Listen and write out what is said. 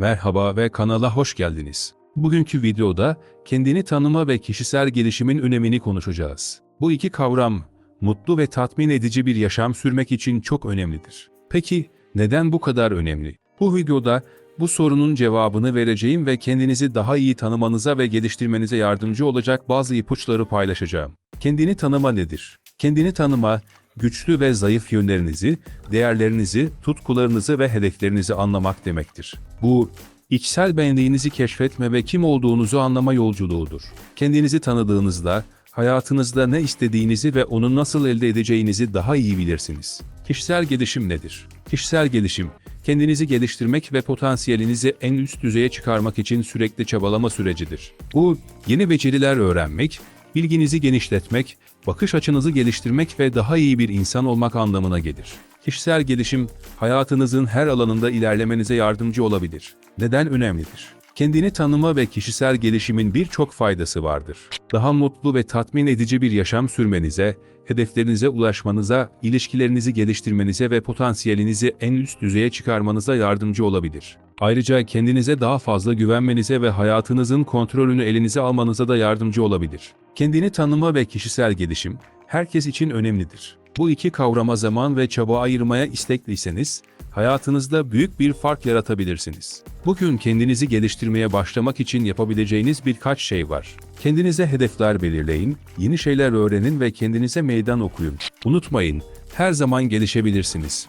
Merhaba ve kanala hoş geldiniz. Bugünkü videoda kendini tanıma ve kişisel gelişimin önemini konuşacağız. Bu iki kavram mutlu ve tatmin edici bir yaşam sürmek için çok önemlidir. Peki neden bu kadar önemli? Bu videoda bu sorunun cevabını vereceğim ve kendinizi daha iyi tanımanıza ve geliştirmenize yardımcı olacak bazı ipuçları paylaşacağım. Kendini tanıma nedir? Kendini tanıma, güçlü ve zayıf yönlerinizi, değerlerinizi, tutkularınızı ve hedeflerinizi anlamak demektir. Bu, içsel benliğinizi keşfetme ve kim olduğunuzu anlama yolculuğudur. Kendinizi tanıdığınızda, hayatınızda ne istediğinizi ve onu nasıl elde edeceğinizi daha iyi bilirsiniz. Kişisel gelişim nedir? Kişisel gelişim, kendinizi geliştirmek ve potansiyelinizi en üst düzeye çıkarmak için sürekli çabalama sürecidir. Bu, yeni beceriler öğrenmek, bilginizi genişletmek, bakış açınızı geliştirmek ve daha iyi bir insan olmak anlamına gelir. Kişisel gelişim, hayatınızın her alanında ilerlemenize yardımcı olabilir. Neden önemlidir? Kendini tanıma ve kişisel gelişimin birçok faydası vardır. Daha mutlu ve tatmin edici bir yaşam sürmenize, hedeflerinize ulaşmanıza, ilişkilerinizi geliştirmenize ve potansiyelinizi en üst düzeye çıkarmanıza yardımcı olabilir. Ayrıca kendinize daha fazla güvenmenize ve hayatınızın kontrolünü elinize almanıza da yardımcı olabilir. Kendini tanıma ve kişisel gelişim herkes için önemlidir. Bu iki kavrama zaman ve çaba ayırmaya istekliyseniz, hayatınızda büyük bir fark yaratabilirsiniz. Bugün kendinizi geliştirmeye başlamak için yapabileceğiniz birkaç şey var. Kendinize hedefler belirleyin, yeni şeyler öğrenin ve kendinize meydan okuyun. Unutmayın, her zaman gelişebilirsiniz.